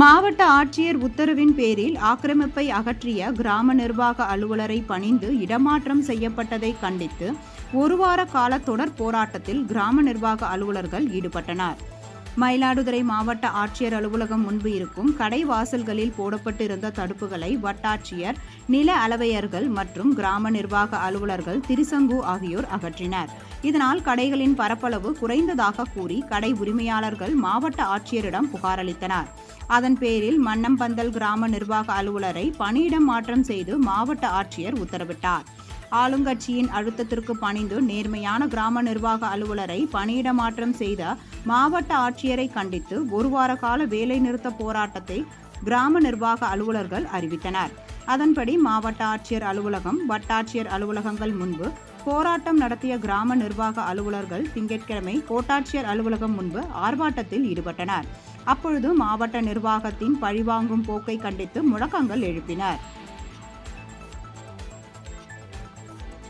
மாவட்ட ஆட்சியர் உத்தரவின் பேரில் ஆக்கிரமிப்பை அகற்றிய கிராம நிர்வாக அலுவலரை பணிந்து இடமாற்றம் செய்யப்பட்டதை கண்டித்து ஒரு வார கால தொடர் போராட்டத்தில் கிராம நிர்வாக அலுவலர்கள் ஈடுபட்டனர். மயிலாடுதுறை மாவட்ட ஆட்சியர் அலுவலகம் முன்பு இருக்கும் கடை வாசல்களில் போடப்பட்டிருந்த தடுப்புகளை வட்டாட்சியர் நில அளவையர்கள் மற்றும் கிராம நிர்வாக அலுவலர்கள் திரிசங்கு ஆகியோர் அகற்றினர். இதனால் கடைகளின் பரப்பளவு குறைந்ததாக கூறி கடை உரிமையாளர்கள் மாவட்ட ஆட்சியரிடம் புகாரளித்தனர் அதன் பேரில் மன்னம்பந்தல் கிராம நிர்வாக அலுவலரை பணியிடம் மாற்றம் செய்து மாவட்ட ஆட்சியர் உத்தரவிட்டார். ஆளுங்கட்சியின் அழுத்தத்திற்கு பணிந்து நேர்மையான கிராம நிர்வாக அலுவலரை பணியிட மாற்றம் செய்த மாவட்ட ஆட்சியரை கண்டித்து ஒரு வார கால வேலைநிறுத்த போராட்டத்தை கிராம நிர்வாக அலுவலர்கள் அறிவித்தனர். அதன்படி மாவட்ட ஆட்சியர் அலுவலகம் வட்டாட்சியர் அலுவலகங்கள் முன்பு போராட்டம் நடத்திய கிராம நிர்வாக அலுவலர்கள் திங்கட்கிழமை கோட்டாட்சியர் அலுவலகம் முன்பு ஆர்ப்பாட்டத்தில் ஈடுபட்டனர். அப்பொழுது மாவட்ட நிர்வாகத்தின் பழிவாங்கும் போக்கை கண்டித்து முழக்கங்கள் எழுப்பினர்.